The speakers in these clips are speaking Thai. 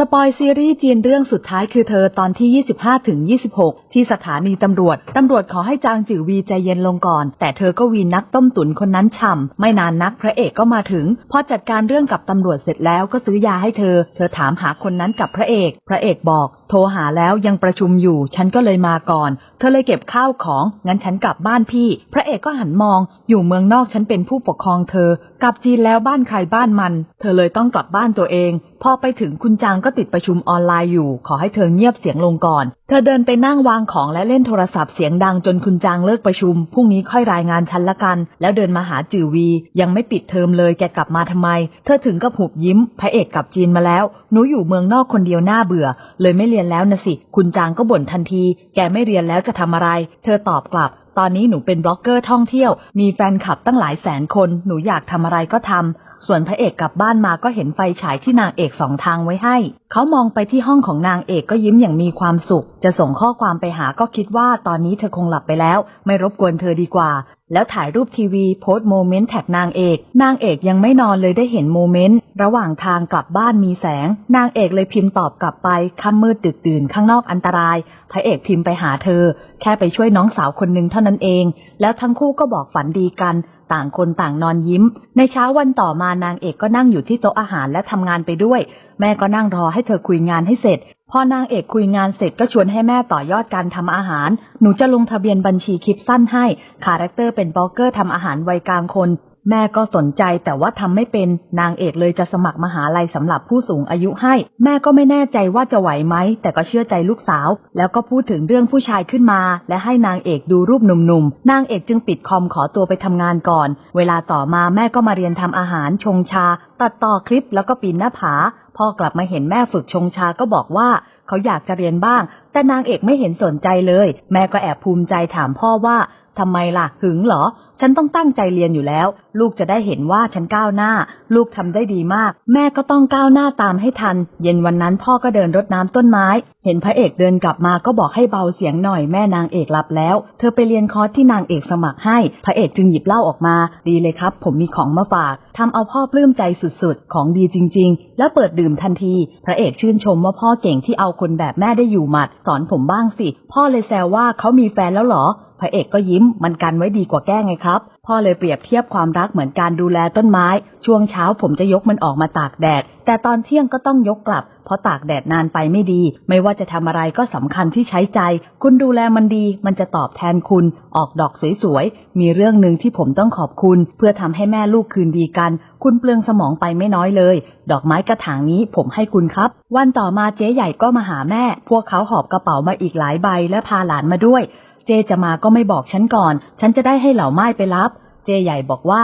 สปอยซีรีส์จีนเรื่องสุดท้ายคือเธอตอนที่ 25 ถึง 26 ที่สถานีตำรวจ ตำรวจขอให้จางจือวีใจเย็นลงก่อน แต่เธอก็วีนนักต้มตุ๋นคนนั้นฉ่ำ ไม่นานนักพระเอกก็มาถึง พอจัดการเรื่องกับตำรวจเสร็จแล้วก็ซื้อยาให้เธอ เธอถามหาคนนั้นกับพระเอก พระเอกบอกโทรหาแล้วยังประชุมอยู่ ฉันก็เลยมาก่อน เธอเลยเก็บข้าวของ งั้นฉันกลับบ้านพี่ พระเอกก็หันมอง อยู่เมืองนอกฉันเป็นผู้ปกครองเธอ กลับจีนแล้วบ้านใครบ้านมัน เธอเลยต้องกลับบ้านตัวเอง พอไปถึงคุณจางก็ติดประชุมออนไลน์อยู่ ขอให้เธอเงียบเสียงลงก่อนเธอเดินไปนั่งวางของและเล่นโทรศัพท์เสียงดังจนคุณจางเลิกประชุม พรุ่งนี้ค่อยรายงานฉันละกัน แล้วเดินมาหาจือวี ยังไม่ปิดเทอมเลยแกกลับมาทำไม เธอถึงกับหุบยิ้ม พระเอกกลับจีนมาแล้ว หนูอยู่เมืองนอกคนเดียวหน้าเบื่อ เลยไม่เรียนแล้วนะสิ คุณจางก็บ่นทันที แกไม่เรียนแล้วจะทำอะไร เธอตอบกลับตอนนี้หนูเป็นบล็อกเกอร์ท่องเที่ยว มีแฟนคลับตั้งหลายแสนคน หนูอยากทำอะไรก็ทำ ส่วนพระเอกกลับบ้านมาก็เห็นไฟฉายที่นางเอกสองทางไว้ให้ เขามองไปที่ห้องของนางเอกก็ยิ้มอย่างมีความสุข จะส่งข้อความไปหาก็คิดว่าตอนนี้เธอคงหลับไปแล้ว ไม่รบกวนเธอดีกว่า แล้วถ่ายรูปทีวีโพสต์โมเมนต์แท็กนางเอก นางเอกยังไม่นอนเลยได้เห็นโมเมนต์ ระหว่างทางกลับบ้านมีแสง นางเอกเลยพิมพ์ตอบกลับไปค่ำมืดดึกดื่นข้างนอกอันตราย พระเอกพิมพ์ไปหาเธอ แค่ไปช่วยน้องสาวคนหนึ่งเท่านั้นเอง แล้วทั้งคู่ก็บอกฝันดีกัน ต่างคนต่างนอนยิ้ม ในเช้าวันต่อมานางเอกก็นั่งอยู่ที่โต๊ะอาหารและทำงานไปด้วย แม่ก็นั่งรอให้เธอคุยงานให้เสร็จ พอนางเอกคุยงานเสร็จก็ชวนให้แม่ต่อยอดการทำอาหาร หนูจะลงทะเบียนบัญชีคลิปสั้นให้ คาแรคเตอร์เป็นบล็อกเกอร์ทำอาหารวัยกลางคน แม่ก็สนใจแต่ว่าทำไม่เป็นนางเอกเลยจะสมัครมหาลัยสำหรับผู้สูงอายุให้ แม่ก็ไม่แน่ใจว่าจะไหวไหม แต่ก็เชื่อใจลูกสาว แล้วก็พูดถึงเรื่องผู้ชายขึ้นมา และให้นางเอกดูรูปหนุ่มๆนางเอกจึงปิดคอมขอตัวไปทำงานก่อน เวลาต่อมาแม่ก็มาเรียนทำอาหารชงชา ตัดต่อคลิปแล้วก็ปีนหน้าผาพ่อกลับมาเห็นแม่ฝึกชงชาก็บอกว่าเขาอยากจะเรียนบ้าง แต่นางเอกไม่เห็นสนใจเลย แม่ก็แอบภูมิใจถามพ่อว่า ทำไมล่ะ หึงเหรอ ฉันต้องตั้งใจเรียนอยู่แล้ว ลูกจะได้เห็นว่าฉันก้าวหน้า ลูกทำได้ดีมาก แม่ก็ต้องก้าวหน้าตามให้ทัน เย็นวันนั้นพ่อก็เดินรดน้ำต้นไม้ เห็นพระเอกเดินกลับมาก็บอกให้เบาเสียงหน่อยแม่นางเอกหลับแล้ว เธอไปเรียนคอร์สที่นางเอกสมัครให้ พระเอกจึงหยิบเหล้าออกมา ดีเลยครับ ผมมีของมาฝากทำเอาพ่อปลื้มใจสุดๆ ของดีจริง ๆ แล้วเปิดดื่มทันที พระเอกชื่นชมว่าพ่อเก่งที่เอาคนแบบแม่ได้อยู่หมัด สอนผมบ้างสิ พ่อเลยแซวว่าเขามีแฟนแล้วเหรอ พระเอกก็ยิ้มมันกันไว้ดีกว่าแก้ไงครับ พ่อเลยเปรียบเทียบความรักเหมือนการดูแลต้นไม้ ช่วงเช้าผมจะยกมันออกมาตากแดด แต่ตอนเที่ยงก็ต้องยกกลับ เพราะตากแดดนานไปไม่ดี ไม่ว่าจะทำอะไรก็สำคัญที่ใช้ใจ คุณดูแลมันดี มันจะตอบแทนคุณ ออกดอกสวยๆ มีเรื่องหนึ่งที่ผมต้องขอบคุณ เพื่อทำให้แม่ลูกคืนดีกัน คุณเปลืองสมองไปไม่น้อยเลย ดอกไม้กระถางนี้ผมให้คุณครับ วันต่อมาเจ๊ใหญ่ก็มาหาแม่ พวกเขาหอบกระเป๋ามาอีกหลายใบและพาหลานมาด้วย เจจะมาก็ไม่บอกฉันก่อน ฉันจะได้ให้เหล่าไม้ไปรับ เจใหญ่บอกว่า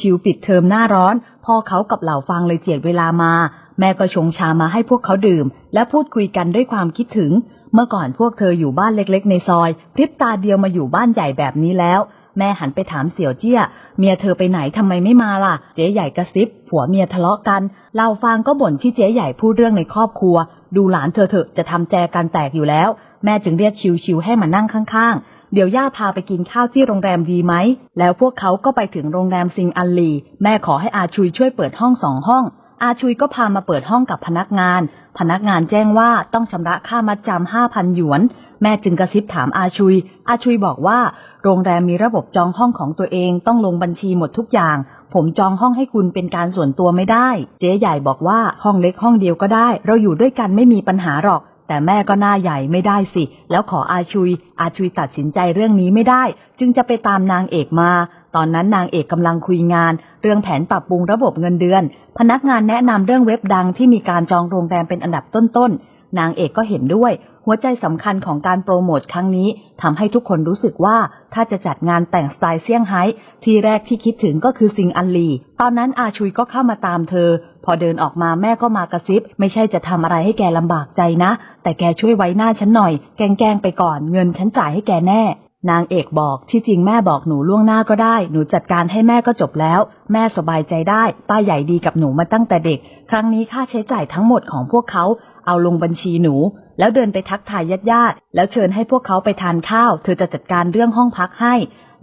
ชิวๆปิดเทอมหน้าร้อน พ่อเขากับเหล่าฟังเลยเจียดเวลามา แม่ก็ชงชามาให้พวกเขาดื่ม และพูดคุยกันด้วยความคิดถึง เมื่อก่อนพวกเธออยู่บ้านเล็กๆ ในซอย พริบตาเดียวมาอยู่บ้านใหญ่แบบนี้แล้ว แม่หันไปถามเสี่ยวเจี้ย เมียเธอไปไหนทำไมไม่มาล่ะ เจ๊ใหญ่กระซิบ ผัวเมียทะเลาะกันเราฟางก็บ่นที่เจ๊ใหญ่พูดเรื่องในครอบครัว ดูหลานเธอเถอะจะทำแจกันแตกอยู่แล้ว แม่จึงเรียกชิวๆให้มานั่งข้างๆ เดี๋ยวย่าพาไปกินข้าวที่โรงแรมดีไหม แล้วพวกเขาก็ไปถึงโรงแรมซิงอันลี แม่ขอให้อาชุยช่วยเปิดห้องสองห้อง อาชุยก็พามาเปิดห้องกับพนักงาน พนักงานแจ้งว่าต้องชำระค่ามัดจำห้าพันหยวน แม่จึงกระซิบถามอาชุย อาชุยบอกว่า โรงแรมมีระบบจองห้องของตัวเองต้องลงบัญชีหมดทุกอย่าง ผมจองห้องให้คุณเป็นการส่วนตัวไม่ได้ เจ๊ใหญ่บอกว่าห้องเล็กห้องเดียวก็ได้ เราอยู่ด้วยกันไม่มีปัญหาหรอก แต่แม่ก็หน้าใหญ่ไม่ได้สิ แล้วขออาชุย อาชุยตัดสินใจเรื่องนี้ไม่ได้ จึงจะไปตามนางเอกมา ตอนนั้นนางเอกกำลังคุยงาน เรื่องแผนปรับปรุงระบบเงินเดือน พนักงานแนะนำเรื่องเว็บดังที่มีการจองโรงแรมเป็นอันดับต้นๆนางเอกก็เห็นด้วย หัวใจสำคัญของการโปรโมทครั้งนี้ทำให้ทุกคนรู้สึกว่าถ้าจะจัดงานแต่งสไตล์เซี่ยงไฮ้ที่แรกที่คิดถึงก็คือซิงอันลี ตอนนั้นอาชุยก็เข้ามาตามเธอ พอเดินออกมาแม่ก็มากระซิบ ไม่ใช่จะทำอะไรให้แกลำบากใจนะ แต่แกช่วยไว้หน้าฉันหน่อย แกล้งไปก่อนเงินฉันจ่ายให้แกแน่นางเอกบอกที่จริงแม่บอกหนูล่วงหน้าก็ได้ หนูจัดการให้แม่ก็จบแล้ว แม่สบายใจได้ ป้าใหญ่ดีกับหนูมาตั้งแต่เด็ก ครั้งนี้ค่าใช้จ่ายทั้งหมดของพวกเขา เอาลงบัญชีหนู แล้วเดินไปทักทายญาติๆแล้วเชิญให้พวกเขาไปทานข้าว เธอจะจัดการเรื่องห้องพักให้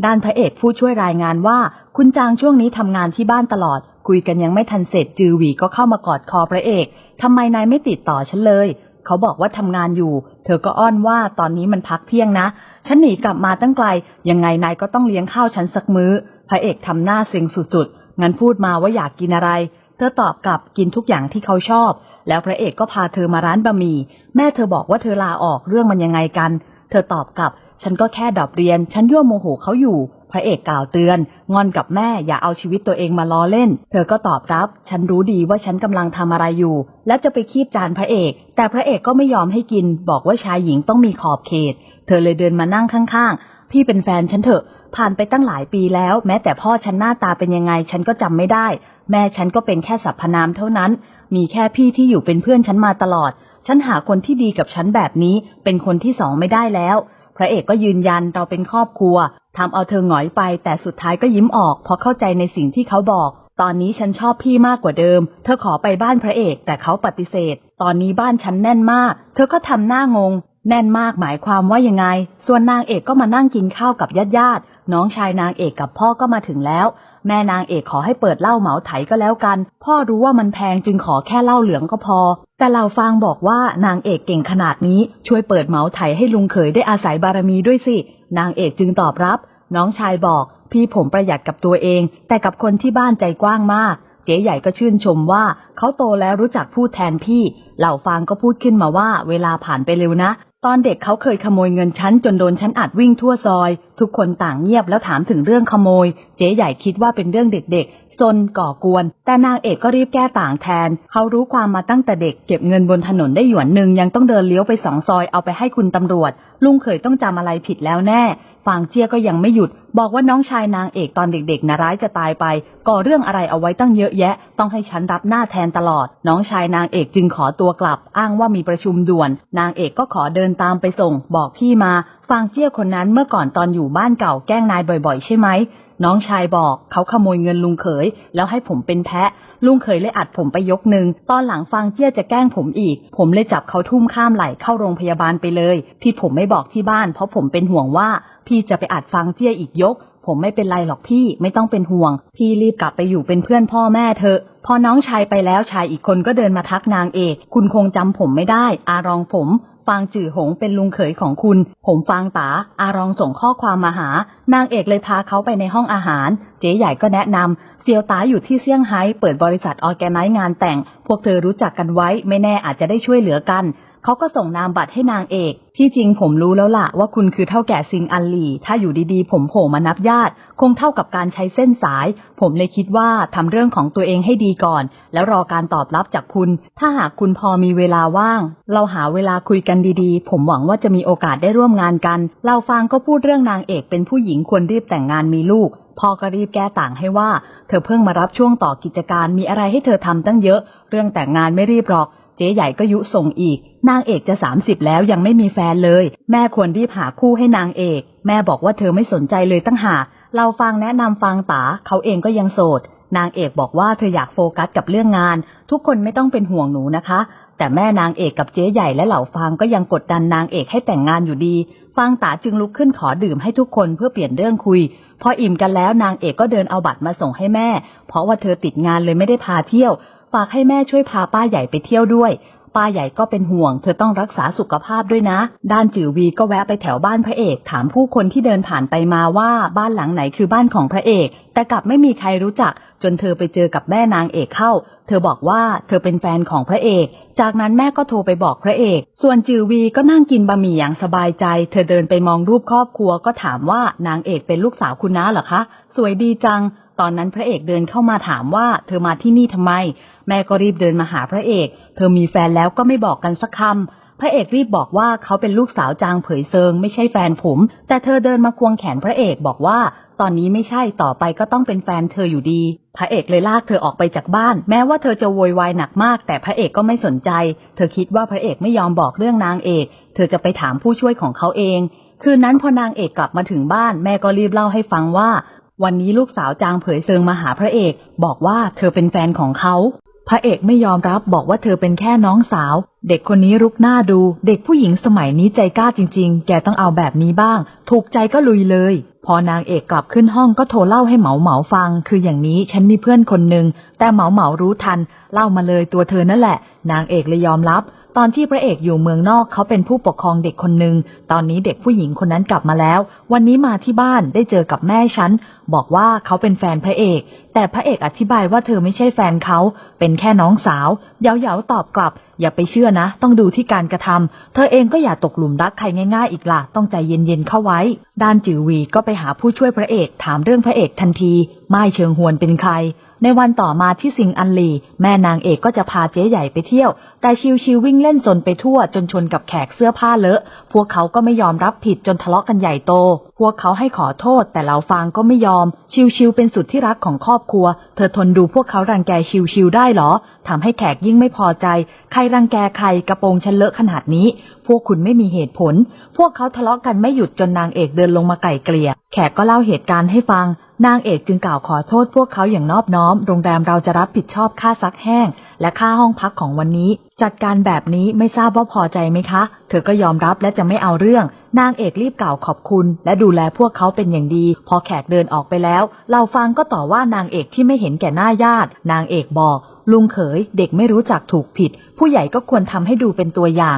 ด้านพระเอกผู้ช่วยรายงานว่า คุณจางช่วงนี้ทำงานที่บ้านตลอด คุยกันยังไม่ทันเสร็จจือหวีก็เข้ามากอดคอพระเอกทำไมนายไม่ติดต่อฉันเลย เขาบอกว่าทำงานอยู่ เธอก็อ้อนว่าตอนนี้มันพักเที่ยงนะ ฉันหนีกลับมาตั้งไกล ยังไงนายก็ต้องเลี้ยงข้าวฉันสักมื้อ พระเอกทำหน้าเซ็งสุดๆงั้นพูดมาว่าอยากกินอะไร เธอตอบกลับกินทุกอย่างที่เขาชอบ แล้วพระเอกก็พาเธอมาร้านบะหมี่แม่เธอบอกว่าเธอลาออกเรื่องมันยังไงกัน เธอตอบกลับ ฉันก็แค่ดรอปเรียน ฉันยั่วโมโหเขาอยู่ พระเอกกล่าวเตือน งอนกับแม่อย่าเอาชีวิตตัวเองมาล้อเล่น เธอก็ตอบรับ ฉันรู้ดีว่าฉันกำลังทำอะไรอยู่ และจะไปคีบจานพระเอก แต่พระเอกก็ไม่ยอมให้กิน บอกว่าชายหญิงต้องมีขอบเขต เธอเลยเดินมานั่งข้างๆ พี่เป็นแฟนฉันเถอะ ผ่านไปตั้งหลายปีแล้ว แม้แต่พ่อฉันหน้าตาเป็นยังไง ฉันก็จำไม่ได้ แม่ฉันก็เป็นแค่สรรพนามเท่านั้น มีแค่พี่ที่อยู่เป็นเพื่อนฉันมาตลอด ฉันหาคนที่ดีกับฉันแบบนี้ เป็นคนที่สองไม่ได้แล้ว พระเอกก็ยืนยันเราเป็นครอบครัวทำเอาเธอหงอยไป แต่สุดท้ายก็ยิ้มออก เพราะเข้าใจในสิ่งที่เขาบอก ตอนนี้ฉันชอบพี่มากกว่าเดิม เธอขอไปบ้านพระเอก แต่เขาปฏิเสธ ตอนนี้บ้านฉันแน่นมาก เธอก็ทำหน้างง แน่นมากหมายความว่ายังไง ส่วนนางเอกก็มานั่งกินข้าวกับญาติญาติ น้องชายนางเอกกับพ่อก็มาถึงแล้ว แม่นางเอกขอให้เปิดเหล้าเหมาไถก็แล้วกัน พ่อรู้ว่ามันแพงจึงขอแค่เหล้าเหลืองก็พอ แต่เราฟางบอกว่านางเอกเก่งขนาดนี้ ช่วยเปิดเหมาไถให้ลุงเขยได้อาศัยบารมีด้วยสิ นางเอกจึงตอบรับ น้องชายบอก พี่ผมประหยัดกับตัวเอง แต่กับคนที่บ้านใจกว้างมากเจ๊ใหญ่ก็ชื่นชมว่าเขาโตแล้วรู้จักพูดแทนพี่ เหล่าฟางก็พูดขึ้นมาว่าเวลาผ่านไปเร็วนะ ตอนเด็กเขาเคยขโมยเงินฉันจนโดนฉันอัดวิ่งทั่วซอย ทุกคนต่างเงียบแล้วถามถึงเรื่องขโมย เจ๊ใหญ่คิดว่าเป็นเรื่องเด็กๆซนก่อกวน แต่นางเอกก็รีบแก้ต่างแทน เขารู้ความมาตั้งแต่เด็ก เก็บเงินบนถนนได้หยวนหนึ่งยังต้องเดินเลี้ยวไปสองซอยเอาไปให้คุณตำรวจ ลุงเคยต้องจำอะไรผิดแล้วแน่ ฟางเจี้ยก็ยังไม่หยุด บอกว่าน้องชายนางเอกตอนเด็กๆนะร้ายจะตายไป ก่อเรื่องอะไรเอาไว้ตั้งเยอะแยะ ต้องให้ฉันรับหน้าแทนตลอด น้องชายนางเอกจึงขอตัวกลับ อ้างว่ามีประชุมด่วน นางเอกก็ขอเดินตามไปส่ง บอกพี่มา ฟางเจี้ยคนนั้นเมื่อก่อนตอนอยู่บ้านเก่าแกล้งนายบ่อยๆ ใช่ไหม น้องชายบอกเขาขโมยเงินลุงเขย แล้วให้ผมเป็นแพะ ลุงเขยเลยอัดผมไปยกหนึ่งตอนหลังฟางเจี้ยจะแกล้งผมอีก ผมเลยจับเขาทุ่มข้ามไหลเข้าโรงพยาบาลไปเลย ที่ผมไม่บอกที่บ้าน เพราะผมเป็นห่วงว่า พี่จะไปอัดฟางเจี้ยอีกยก ผมไม่เป็นไรหรอกพี่ไม่ต้องเป็นห่วง พี่รีบกลับไปอยู่เป็นเพื่อนพ่อแม่เถอะพอน้องชายไปแล้วชายอีกคนก็เดินมาทักนางเอก คุณคงจำผมไม่ได้ อารองผม ฟางจื่อหงเป็นลุงเขยของคุณ ผมฟางตาอารองส่งข้อความมาหา นางเอกเลยพาเขาไปในห้องอาหาร เจ๊ใหญ่ก็แนะนำเซียวตาอยู่ที่เซี่ยงไฮ้เปิดบริษัทออแกไนซ์งานแต่ง พวกเธอรู้จักกันไว้ไม่แน่อาจจะได้ช่วยเหลือกัน เขาก็ส่งนามบัตรให้นางเอก ที่จริงผมรู้แล้วล่ะว่าคุณคือเท่าแก่ซิงอันหลี่ ถ้าอยู่ดีๆ ผมโผล่มานับญาติ คงเท่ากับการใช้เส้นสาย ผมเลยคิดว่าทำเรื่องของตัวเองให้ดีก่อน แล้วรอการตอบรับจากคุณ ถ้าหากคุณพอมีเวลาว่าง เราหาเวลาคุยกันดีๆ ผมหวังว่าจะมีโอกาสได้ร่วมงานกัน เราฟังก็พูดเรื่องนางเอกเป็นผู้หญิงควรรีบแต่งงานมีลูกพ่อก็รีบแก้ต่างให้ว่า เธอเพิ่งมารับช่วงต่อกิจการมีอะไรให้เธอทำตั้งเยอะ เรื่องแต่งงานไม่รีบหรอก จ๊ใหญ่ก็ยุส่งอีก นางเอกจะสามสิบแล้วยังไม่มีแฟนเลย แม่ควรรีบหาคู่ให้นางเอก แม่บอกว่าเธอไม่สนใจเลยตั้งหาเราฟังแนะนำฟังตาเขาเองก็ยังโสด นางเอกบอกว่าเธออยากโฟกัสกับเรื่องงาน ทุกคนไม่ต้องเป็นห่วงหนูนะคะ แต่แม่นางเอกกับเจ๊ใหญ่และเหล่าฟางก็ยังกดดันนางเอกให้แต่งงานอยู่ดีฟางตาจึงลุกขึ้นขอดื่มให้ทุกคนเพื่อเปลี่ยนเรื่องคุย พออิ่มกันแล้วนางเอกก็เดินเอาบัตรมาส่งให้แม่ เพราะว่าเธอติดงานเลยไม่ได้พาเที่ยว ฝากให้แม่ช่วยพาป้าใหญ่ไปเที่ยวด้วย ป้าใหญ่ก็เป็นห่วง เธอต้องรักษาสุขภาพด้วยนะ ด้านจือวีก็แวะไปแถวบ้านพระเอก ถามผู้คนที่เดินผ่านไปมาว่าบ้านหลังไหนคือบ้านของพระเอก แต่กลับไม่มีใครรู้จัก จนเธอไปเจอกับแม่นางเอกเข้า เธอบอกว่าเธอเป็นแฟนของพระเอก จากนั้นแม่ก็โทรไปบอกพระเอก ส่วนจือวีก็นั่งกินบะหมี่อย่างสบายใจ เธอเดินไปมองรูปครอบครัวก็ถามว่านางเอกเป็นลูกสาวคุณน้าเหรอคะ สวยดีจัง ตอนนั้นพระเอกเดินเข้ามาถามว่า เธอมาที่นี่ทำไม แม่ก็รีบเดินมาหาพระเอก เธอมีแฟนแล้วก็ไม่บอกกันสักคำพระเอกรีบบอกว่าเขาเป็นลูกสาวจางเผยเซิง ไม่ใช่แฟนผม แต่เธอเดินมาควงแขนพระเอกบอกว่า ตอนนี้ไม่ใช่ต่อไปก็ต้องเป็นแฟนเธออยู่ดี พระเอกเลยลากเธอออกไปจากบ้าน แม้ว่าเธอจะโวยวายหนักมาก แต่พระเอกก็ไม่สนใจ เธอคิดว่าพระเอกไม่ยอมบอกเรื่องนางเอก เธอจะไปถามผู้ช่วยของเขาเองคืนนั้นพอนางเอกกลับมาถึงบ้านแม่ก็รีบเล่าให้ฟังว่า วันนี้ลูกสาวจางเผยเซิงมาหาพระเอก บอกว่าเธอเป็นแฟนของเขา พระเอกไม่ยอมรับบอกว่าเธอเป็นแค่น้องสาว เด็กคนนี้รุกหน้าดู เด็กผู้หญิงสมัยนี้ใจกล้าจริง ๆ แกต้องเอาแบบนี้บ้าง ถูกใจก็ลุยเลย พอนางเอกกลับขึ้นห้องก็โทรเล่าให้เหมาเหมาฟัง คืออย่างนี้ฉันมีเพื่อนคนหนึ่งแต่เหมาเหมารู้ทัน เล่ามาเลยตัวเธอนั่นแหละ นางเอกเลยยอมรับ ตอนที่พระเอกอยู่เมืองนอกเขาเป็นผู้ปกครองเด็กคนหนึ่ง ตอนนี้เด็กผู้หญิงคนนั้นกลับมาแล้ว วันนี้มาที่บ้านได้เจอกับแม่ฉัน บอกว่าเขาเป็นแฟนพระเอก แต่พระเอกอธิบายว่าเธอไม่ใช่แฟนเขา เป็นแค่น้องสาวเยาๆตอบกลับ อย่าไปเชื่อนะ ต้องดูที่การกระทำเธอเองก็อย่าตกหลุมรักใครง่าย ๆ อีกล่ะ ต้องใจเย็นๆเข้าไว้ ด้านจือวีก็ไปหาผู้ช่วยพระเอก ถามเรื่องพระเอกทันที ไม่เชิงหวนเป็นใคร ในวันต่อมาที่สิงอันลี แม่นางเอกก็จะพาเจ๊ใหญ่ไปเที่ยว แต่ชิวชิววิ่งเล่นจนไปทั่วจนชนกับแขกเสื้อผ้าเลอะ พวกเขาก็ไม่ยอมรับผิดจนทะเลาะกันใหญ่โต พวกเขาให้ขอโทษ แต่เหล่าฟางก็ไม่ยอม ชิวชิวเป็นสุดที่รักของครอบครัว เธอทนดูพวกเขารังแกชิวชิวได้เหรอทำให้แขกยิ่งไม่พอใจ ใครรังแกใครกระโปรงฉันเลอะขนาดนี้ พวกคุณไม่มีเหตุผล พวกเขาทะเลาะกันไม่หยุดจนนางเอกเดินลงมาไก่เกลี่ย แขกก็เล่าเหตุการณ์ให้ฟัง นางเอกจึงกล่าวขอโทษพวกเขาอย่างนอบน้อม โรงแรมเราจะรับผิดชอบค่าซักแห้ง และค่าห้องพักของวันนี้ จัดการแบบนี้ไม่ทราบว่าพอใจไหมคะ เธอก็ยอมรับและจะไม่เอาเรื่อง นางเอกรีบกล่าวขอบคุณ และดูแลพวกเขาเป็นอย่างดี พอแขกเดินออกไปแล้ว เราฟังก็ต่อว่านางเอกที่ไม่เห็นแก่หน้าญาติ นางเอกบอก ลุงเขยเด็กไม่รู้จักถูกผิด ผู้ใหญ่ก็ควรทำให้ดูเป็นตัวอย่าง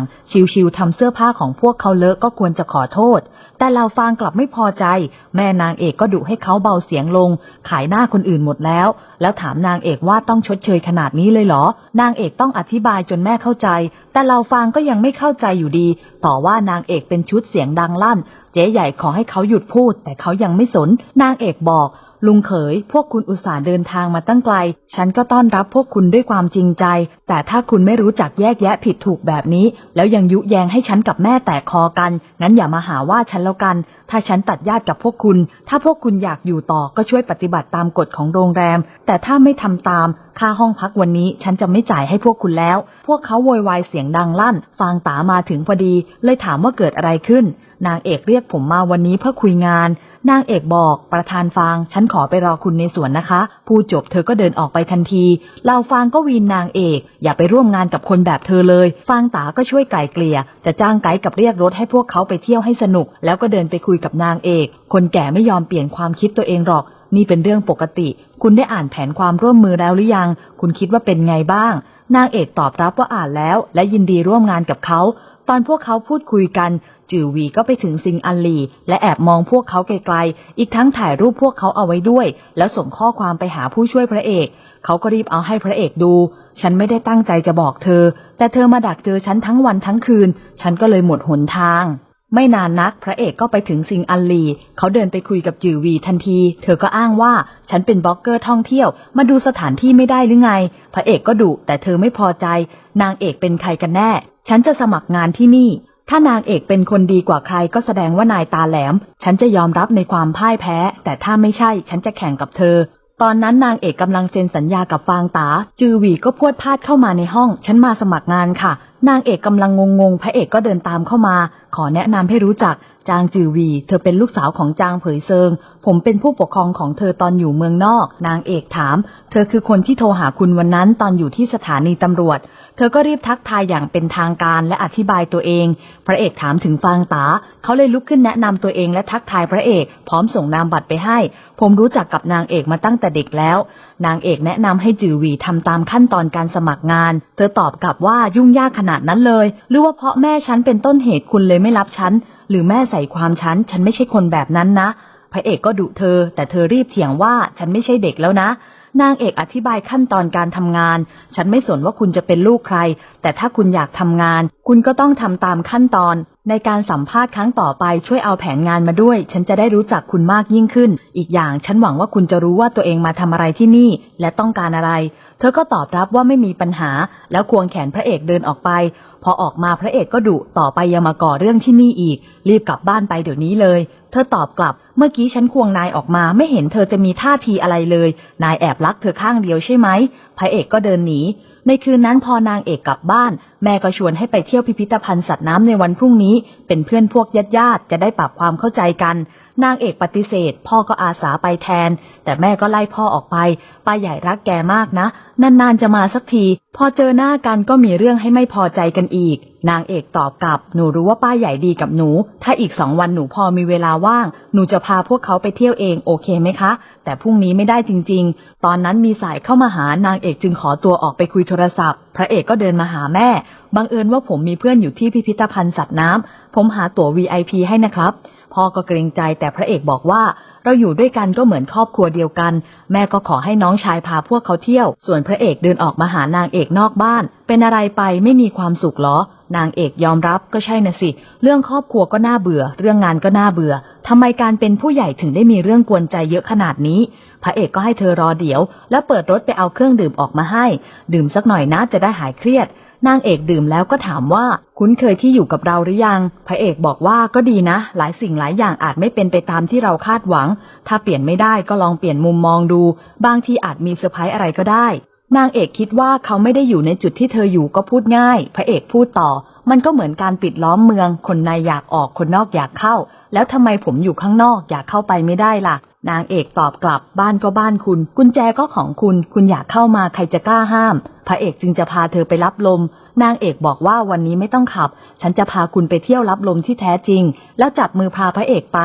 ชิวๆทำเสื้อผ้าของพวกเขาเลอะก็ควรจะขอโทษ แต่เราฟางกลับไม่พอใจ แม่นางเอกก็ดุให้เขาเบาเสียงลง ขายหน้าคนอื่นหมดแล้ว แล้วถามนางเอกว่าต้องชดเชยขนาดนี้เลยเหรอ นางเอกต้องอธิบายจนแม่เข้าใจ แต่เราฟางก็ยังไม่เข้าใจอยู่ดี ต่อว่านางเอกเป็นชุดเสียงดังลั่น เจ๊ใหญ่ขอให้เขาหยุดพูด แต่เขายังไม่สน นางเอกบอก ลุงเขย พวกคุณอุตส่าห์เดินทางมาตั้งไกล ฉันก็ต้อนรับพวกคุณด้วยความจริงใจ แต่ถ้าคุณไม่รู้จักแยกแยะผิดถูกแบบนี้ แล้วยังยุแยงให้ฉันกับแม่แตกคอกัน งั้นอย่ามาหาว่าฉันแล้วกัน ถ้าฉันตัดญาติกับพวกคุณ ถ้าพวกคุณอยากอยู่ต่อก็ช่วยปฏิบัติตามกฎของโรงแรม แต่ถ้าไม่ทำตามค่าห้องพักวันนี้ฉันจะไม่จ่ายให้พวกคุณแล้ว พวกเขาโวยวายเสียงดังลั่น ฟางตามาถึงพอดี เลยถามว่าเกิดอะไรขึ้น นางเอกเรียกผมมาวันนี้เพื่อคุยงาน นางเอกบอก ประธานฟาง ฉันขอไปรอคุณในสวนนะคะ พูดจบเธอก็เดินออกไปทันทีเหล่าฟางก็วีนนางเอก อย่าไปร่วมงานกับคนแบบเธอเลย ฟางตาก็ช่วยไก่เกลี่ย จะจ้างไกด์กับเรียกรถให้พวกเขาไปเที่ยวให้สนุก แล้วก็เดินไปคุยกับนางเอก คนแก่ไม่ยอมเปลี่ยนความคิดตัวเองหรอก นี่เป็นเรื่องปกติ คุณได้อ่านแผนความร่วมมือแล้วหรือยัง คุณคิดว่าเป็นไงบ้าง นางเอกตอบรับว่าอ่านแล้ว และยินดีร่วมงานกับเขา ตอนพวกเขาพูดคุยกัน จือวีก็ไปถึงซิงอันลี และแอบมองพวกเขาไกลๆ อีกทั้งถ่ายรูปพวกเขาเอาไว้ด้วย แล้วส่งข้อความไปหาผู้ช่วยพระเอก เขาก็รีบเอาให้พระเอกดู ฉันไม่ได้ตั้งใจจะบอกเธอ แต่เธอมาดักเจอฉันทั้งวันทั้งคืน ฉันก็เลยหมดหนทาง ไม่นานนักพระเอกก็ไปถึงซิงอันลี เขาเดินไปคุยกับจือวีทันที เธอก็อ้างว่า ฉันเป็นบล็อกเกอร์ท่องเที่ยว มาดูสถานที่ไม่ได้หรือไง พระเอกก็ดุแต่เธอไม่พอใจ นางเอกเป็นใครกันแน่ ฉันจะสมัครงานที่นี่ ถ้านางเอกเป็นคนดีกว่าใครก็แสดงว่านายตาแหลม ฉันจะยอมรับในความพ่ายแพ้ แต่ถ้าไม่ใช่ ฉันจะแข่งกับเธอ ตอนนั้นนางเอกกำลังเซ็นสัญญากับฟางตา จือหวีก็พวดพลาดเข้ามาในห้อง ฉันมาสมัครงานค่ะ นางเอกกำลังงงๆ พระเอกก็เดินตามเข้ามา ขอแนะนำให้รู้จัก จางจือวี เธอเป็นลูกสาวของจางเผยเซิง ผมเป็นผู้ปกครองของเธอตอนอยู่เมืองนอก นางเอกถาม เธอคือคนที่โทรหาคุณวันนั้นตอนอยู่ที่สถานีตำรวจ เธอก็รีบทักทายอย่างเป็นทางการและอธิบายตัวเอง พระเอกถามถึงฟางตา เขาเลยลุกขึ้นแนะนำตัวเองและทักทายพระเอก พร้อมส่งนามบัตรไปให้ ผมรู้จักกับนางเอกมาตั้งแต่เด็กแล้ว นางเอกแนะนำให้จือวีทำตามขั้นตอนการสมัครงาน เธอตอบกลับว่ายุ่งยากขนาดนั้นเลย หรือว่าเพราะแม่ฉันเป็นต้นเหตุคุณเลยไม่รับฉัน หรือแม่ใส่ความฉัน ฉันไม่ใช่คนแบบนั้นนะ พระเอกก็ดุเธอ แต่เธอรีบเถียงว่าฉันไม่ใช่เด็กแล้วนะ นางเอกอธิบายขั้นตอนการทำงาน ฉันไม่สนว่าคุณจะเป็นลูกใคร แต่ถ้าคุณอยากทำงาน คุณก็ต้องทำตามขั้นตอน ในการสัมภาษณ์ครั้งต่อไปช่วยเอาแผนงานมาด้วย ฉันจะได้รู้จักคุณมากยิ่งขึ้น อีกอย่างฉันหวังว่าคุณจะรู้ว่าตัวเองมาทำอะไรที่นี่ และต้องการอะไร เธอก็ตอบรับว่าไม่มีปัญหา แล้วควงแขนพระเอกเดินออกไป พอออกมาพระเอกก็ดุต่อไปอย่ามาก่อเรื่องที่นี่อีก รีบกลับบ้านไปเดี๋ยวนี้เลย เธอตอบกลับ เมื่อกี้ฉันควงนายออกมา ไม่เห็นเธอจะมีท่าทีอะไรเลย นายแอบรักเธอข้างเดียวใช่ไหมพระเอกก็เดินหนี ในคืนนั้นพอนางเอกกลับบ้าน แม่ก็ชวนให้ไปเที่ยวพิพิธภัณฑ์สัตว์น้ำในวันพรุ่งนี้ เป็นเพื่อนพวกญาติญาติจะได้ปรับความเข้าใจกัน นางเอกปฏิเสธ พ่อก็อาสาไปแทน แต่แม่ก็ไล่พ่อออกไป ป้าใหญ่รักแกมากนะ นานๆจะมาสักที พอเจอหน้ากันก็มีเรื่องให้ไม่พอใจกันอีก นางเอกตอบกลับ หนูรู้ว่าป้าใหญ่ดีกับหนู ถ้าอีกสองวันหนูพอมีเวลาว่าง หนูจะพาพวกเขาไปเที่ยวเองโอเคไหมคะ แต่พรุ่งนี้ไม่ได้จริง ๆ ตอนนั้นมีสายเข้ามาหานางเอกจึงขอตัวออกไปคุยโทรศัพท์ พระเอกก็เดินมาหาแม่ บังเอิญว่าผมมีเพื่อนอยู่ที่พิพิธภัณฑ์สัตว์น้ำผมหาตั๋ว VIP ให้นะครับ พ่อก็เกรงใจแต่พระเอกบอกว่า เราอยู่ด้วยกันก็เหมือนครอบครัวเดียวกัน แม่ก็ขอให้น้องชายพาพวกเขาเที่ยว ส่วนพระเอกเดินออกมาหานางเอกนอกบ้าน เป็นอะไรไปไม่มีความสุขเหรอ นางเอกยอมรับก็ใช่นะสิ เรื่องครอบครัวก็น่าเบื่อ เรื่องงานก็น่าเบื่อทำไมการเป็นผู้ใหญ่ถึงได้มีเรื่องกวนใจเยอะขนาดนี้ พระเอกก็ให้เธอรอเดี๋ยว แล้วเปิดรถไปเอาเครื่องดื่มออกมาให้ ดื่มสักหน่อยนะจะได้หายเครียด นางเอกดื่มแล้วก็ถามว่า คุ้นเคยที่อยู่กับเราหรือยัง พระเอกบอกว่าก็ดีนะ หลายสิ่งหลายอย่างอาจไม่เป็นไปตามที่เราคาดหวัง ถ้าเปลี่ยนไม่ได้ก็ลองเปลี่ยนมุมมองดู บางทีอาจมีเซอร์ไพรส์อะไรก็ได้ นางเอกคิดว่าเขาไม่ได้อยู่ในจุดที่เธออยู่ก็พูดง่าย พระเอกพูดต่อ มันก็เหมือนการปิดล้อมเมือง คนในอยากออกคนนอกอยากเข้า แล้วทำไมผมอยู่ข้างนอกอยากเข้าไปไม่ได้ล่ะ นางเอกตอบกลับบ้านก็บ้านคุณ กุญแจก็ของคุณ คุณอยากเข้ามาใครจะกล้าห้าม พระเอกจึงจะพาเธอไปรับลม นางเอกบอกว่าวันนี้ไม่ต้องขับ ฉันจะพาคุณไปเที่ยวรับลมที่แท้จริง แล้วจับมือพาพระเอกไป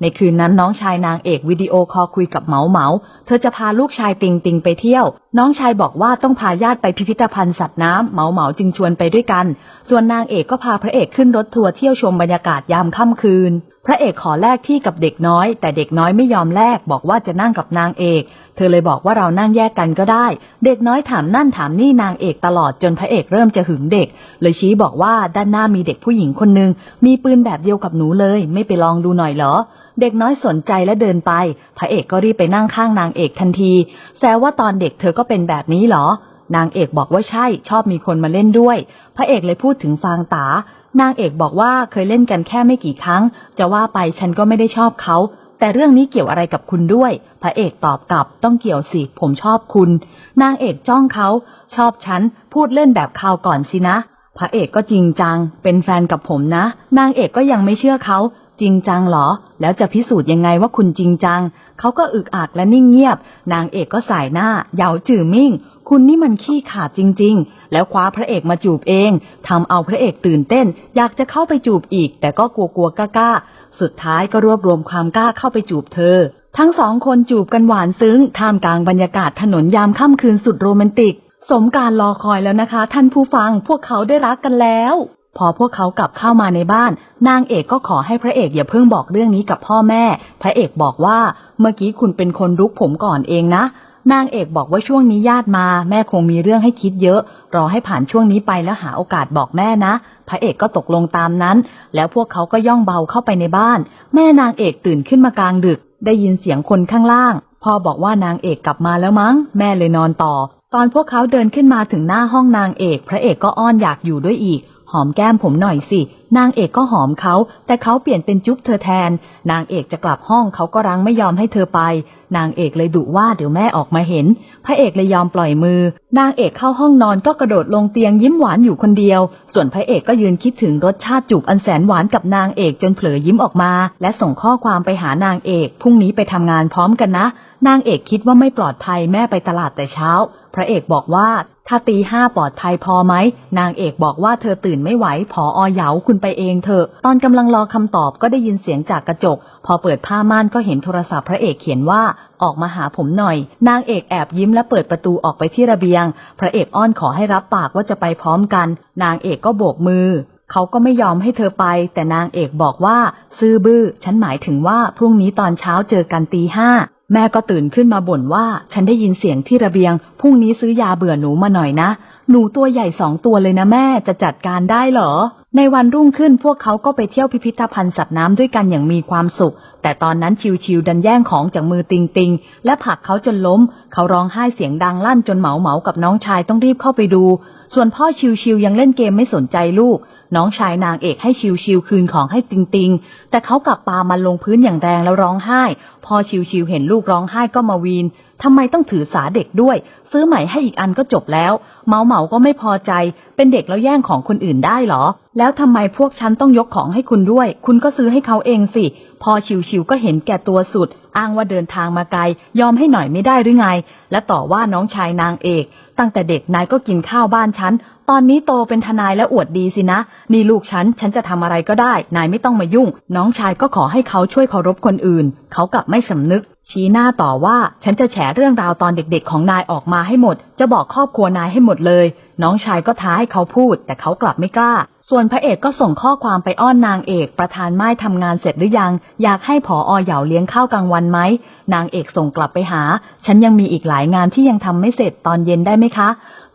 ในคืนนั้นน้องชายนางเอกวิดีโอคอลคุยกับเหมาเหมา เธอจะพาลูกชายติงติงไปเที่ยว น้องชายบอกว่าต้องพาญาติไปพิพิธภัณฑ์สัตว์น้ำเหมาเหมาจึงชวนไปด้วยกัน ส่วนนางเอกก็พาพระเอกขึ้นรถทัวร์เที่ยวชมบรรยากาศยามค่ำคืนพระเอกขอแลกที่กับเด็กน้อย แต่เด็กน้อยไม่ยอมแลกบอกว่าจะนั่งกับนางเอก เธอเลยบอกว่าเรานั่งแยกกันก็ได้ เด็กน้อยถามนั่นถามนี่นางเอกตลอดจนพระเอกเริ่มจะหึงเด็ก เลยชี้บอกว่าด้านหน้ามีเด็กผู้หญิงคนหนึ่งมีปืนแบบเดียวกับหนูเลย ไม่ไปลองดูหน่อยเหรอ เด็กน้อยสนใจและเดินไป พระเอกก็รีบไปนั่งข้างนางเอกทันทีแซวว่าตอนเด็กเธอก็เป็นแบบนี้เหรอ นางเอกบอกว่าใช่ชอบมีคนมาเล่นด้วย พระเอกเลยพูดถึงฟางตา นางเอกบอกว่าเคยเล่นกันแค่ไม่กี่ครั้ง จะว่าไปฉันก็ไม่ได้ชอบเขา แต่เรื่องนี้เกี่ยวอะไรกับคุณด้วย พระเอกตอบกลับต้องเกี่ยวสิ ผมชอบคุณ นางเอกจ้องเขา ชอบฉัน พูดเล่นแบบคราวก่อนสินะ พระเอกก็จริงจัง เป็นแฟนกับผมนะ นางเอกก็ยังไม่เชื่อเขาจริงจังเหรอ แล้วจะพิสูจน์ยังไงว่าคุณจริงจัง เขาก็อึกอักและนิ่งเงียบ นางเอกก็สายหน้า เหยาจื่อมิ่ง คุณนี่มันขี้ขาดจริง ๆ แล้วคว้าพระเอกมาจูบเองทำเอาพระเอกตื่นเต้น อยากจะเข้าไปจูบอีก แต่ก็กลัวๆกล้าๆสุดท้ายก็รวบรวมความกล้าเข้าไปจูบเธอ ทั้งสองคนจูบกันหวานซึ้ง ท่ามกลางบรรยากาศถนนยามค่ำคืนสุดโรแมนติก สมการรอคอยแล้วนะคะ ท่านผู้ฟังพวกเขาได้รักกันแล้ว พอพวกเขากลับเข้ามาในบ้าน นางเอกก็ขอให้พระเอกอย่าเพิ่งบอกเรื่องนี้กับพ่อแม่ พระเอกบอกว่า เมื่อกี้คุณเป็นคนรุกผมก่อนเองนะ นางเอกบอกว่าช่วงนี้ญาติมา แม่คงมีเรื่องให้คิดเยอะ รอให้ผ่านช่วงนี้ไปแล้วหาโอกาสบอกแม่นะ พระเอกก็ตกลงตามนั้น แล้วพวกเขาก็ย่องเบาเข้าไปในบ้าน แม่นางเอกตื่นขึ้นมากลางดึก ได้ยินเสียงคนข้างล่าง พ่อบอกว่านางเอกกลับมาแล้วมั้ง แม่เลยนอนต่อ ตอนพวกเขาเดินขึ้นมาถึงหน้าห้องนางเอก พระเอกก็อ้อนอยากอยู่ด้วยอีก หอมแก้มผมหน่อยสิ นางเอกก็หอมเขา แต่เขาเปลี่ยนเป็นจุ๊บเธอแทน นางเอกจะกลับห้องเขาก็รั้งไม่ยอมให้เธอไป นางเอกเลยดุว่าเดี๋ยวแม่ออกมาเห็น พระเอกเลยยอมปล่อยมือ นางเอกเข้าห้องนอนก็กระโดดลงเตียงยิ้มหวานอยู่คนเดียว ส่วนพระเอกก็ยืนคิดถึงรสชาติจูบอันแสนหวานกับนางเอกจนเผลอยิ้มออกมา และส่งข้อความไปหานางเอกพรุ่งนี้ไปทำงานพร้อมกันนะ นางเอกคิดว่าไม่ปลอดภัยแม่ไปตลาดแต่เช้า พระเอกบอกว่า ถ้าตีห้าปลอดภัยพอไหม นางเอกบอกว่าเธอตื่นไม่ไหว ผออเหยาคุณไปเองเถอะ ตอนกำลังรอคำตอบก็ได้ยินเสียงจากกระจก พอเปิดผ้าม่านก็เห็นโทรศัพท์พระเอกเขียนว่า ออกมาหาผมหน่อย นางเอกแอบยิ้มและเปิดประตูออกไปที่ระเบียง พระเอกอ้อนขอให้รับปากว่าจะไปพร้อมกัน นางเอกก็โบกมือ เขาก็ไม่ยอมให้เธอไป แต่นางเอกบอกว่า ซื่อบื้อ ฉันหมายถึงว่าพรุ่งนี้ตอนเช้าเจอกันตีห้า แม่ก็ตื่นขึ้นมาบ่นว่า ฉันได้ยินเสียงที่ระเบียง พรุ่งนี้ซื้อยาเบื่อหนูมาหน่อยนะ หนูตัวใหญ่สองตัวเลยนะแม่จะจัดการได้เหรอ ในวันรุ่งขึ้นพวกเขาก็ไปเที่ยวพิพิธภัณฑ์สัตว์น้ำด้วยกันอย่างมีความสุข แต่ตอนนั้นชิวๆดันแย่งของจากมือติงติงและผลักเขาจนล้ม เขาร้องไห้เสียงดังลั่นจนเหมาเหมากับน้องชายต้องรีบเข้าไปดู ส่วนพ่อชิวๆยังเล่นเกมไม่สนใจลูก น้องชายนางเอกให้ชิวๆคืนของให้ติงติง แต่เขากลับปามันลงพื้นอย่างแรงแล้วร้องไห้ พอชิวๆเห็นลูกร้องไห้ก็มาวีนทำไมต้องถือสาเด็กด้วย ซื้อใหม่ให้อีกอันก็จบแล้ว เมาเหมาก็ไม่พอใจ เป็นเด็กแล้วแย่งของคนอื่นได้เหรอ แล้วทำไมพวกฉันต้องยกของให้คุณด้วย คุณก็ซื้อให้เขาเองสิ พอชิวๆก็เห็นแก่ตัวสุด อ้างว่าเดินทางมาไกล ยอมให้หน่อยไม่ได้หรือไง และต่อว่าน้องชายนางเอก ตั้งแต่เด็กนายก็กินข้าวบ้านฉัน ตอนนี้โตเป็นทนายและอวดดีสินะ นี่ลูกฉัน ฉันจะทำอะไรก็ได้ นายไม่ต้องมายุ่ง น้องชายก็ขอให้เขาช่วยเคารพคนอื่น เขากลับไม่สำนึก ชี้หน้าต่อว่า ฉันจะแฉเรื่องราวตอนเด็กๆ ของนายออกมาให้หมด จะบอกครอบครัวนายให้หมดเลย น้องชายก็ท้าให้เขาพูด แต่เขากลับไม่กล้า ส่วนพระเอกก็ส่งข้อความไปอ้อนนางเอก ประธานไม้ทำงานเสร็จหรือยัง อยากให้ผออเหยาเลี้ยงข้าวกลางวันไหม นางเอกส่งกลับไปหา ฉันยังมีอีกหลายงานที่ยังทำไม่เสร็จตอนเย็นได้ไหมคะ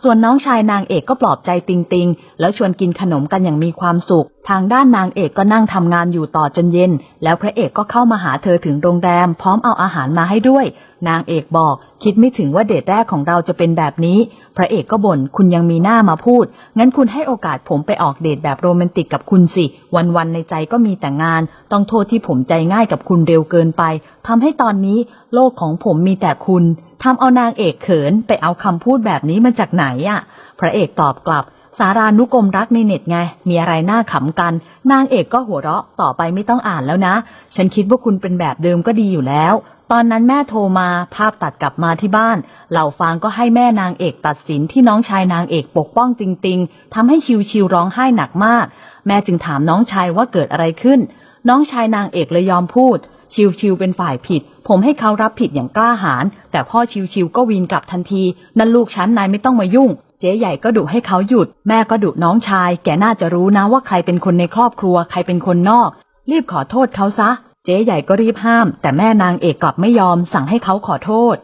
ส่วนน้องชายนางเอกก็ปลอบใจติงติงแล้วชวนกินขนมกันอย่างมีความสุข ทางด้านนางเอกก็นั่งทำงานอยู่ต่อจนเย็น แล้วพระเอกก็เข้ามาหาเธอถึงโรงแรม พร้อมเอาอาหารมาให้ด้วย นางเอกบอก คิดไม่ถึงว่าเดทแรกของเราจะเป็นแบบนี้ พระเอกก็บ่นคุณยังมีหน้ามาพูด งั้นคุณให้โอกาสผมไปออกเดทแบบโรแมนติกกับคุณสิ วันๆในใจก็มีแต่งาน ต้องโทษที่ผมใจง่ายกับคุณเร็วเกินไปทำให้ตอนนี้ โลกของผมมีแต่คุณ ทำเอานางเอกเขินไปเอาคำพูดแบบนี้มาจากไหนอะ พระเอกตอบกลับ สารานุกรมรักในเน็ตไง มีอะไรน่าขำกัน นางเอกก็หัวเราะต่อไปไม่ต้องอ่านแล้วนะ ฉันคิดว่าคุณเป็นแบบเดิมก็ดีอยู่แล้ว ตอนนั้นแม่โทรมาภาพตัดกลับมาที่บ้าน เหล่าฟางก็ให้แม่นางเอกตัดสินที่น้องชายนางเอกปกป้องจริง ๆทำให้ชิวชิวร้องไห้หนักมาก แม่จึงถามน้องชายว่าเกิดอะไรขึ้น น้องชายนางเอกเลยยอมพูด ชิวชิวเป็นฝ่ายผิด ผมให้เขารับผิดอย่างกล้าหาญแต่พ่อชิวชิวก็วีนกลับทันที นั่นลูกฉันนายไม่ต้องมายุ่ง เจ๊ใหญ่ก็ดุให้เขาหยุด แม่ก็ดุน้องชาย แกน่าจะรู้นะว่าใครเป็นคนในครอบครัว ใครเป็นคนนอก รีบขอโทษเขาซะ เจ๊ใหญ่ก็รีบห้าม แต่แม่นางเอกกลับไม่ยอม สั่งให้เขาขอโทษ